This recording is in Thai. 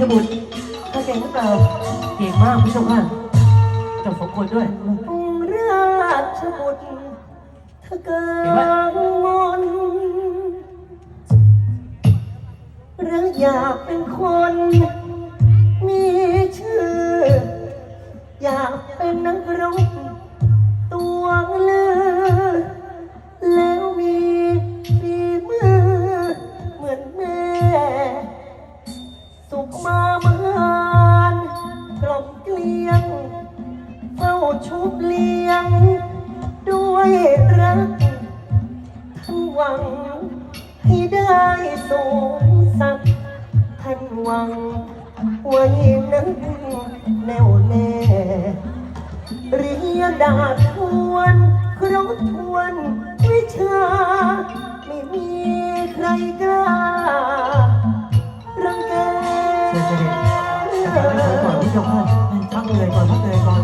สมุดถ้าเก่งหรือเปล่าเก่งมากพี่เจ้าค่ะจ้าสองคนด้วย องค์ราชบุตรเธอเกิดมนหรืออยากเป็นคน มีชื่อ อยากเป็นนักรบตัวเลือ แล้วมีฝีมือเหมือนแม่ สุขมามานกล่อมเกลียงเฝ้าชุบเลี้ยง ด้วยรักท่านหวัง ให้ได้สูงสักดิ์ท่านหวังไว้นั้นแน่วแน่เรียดาทวนครบทวน รังแกเชิญเด็จแต่ไปถอยก่อนที่จ้าค่ะพักเหนื่อยก่อนพักเหนื่อยก่อน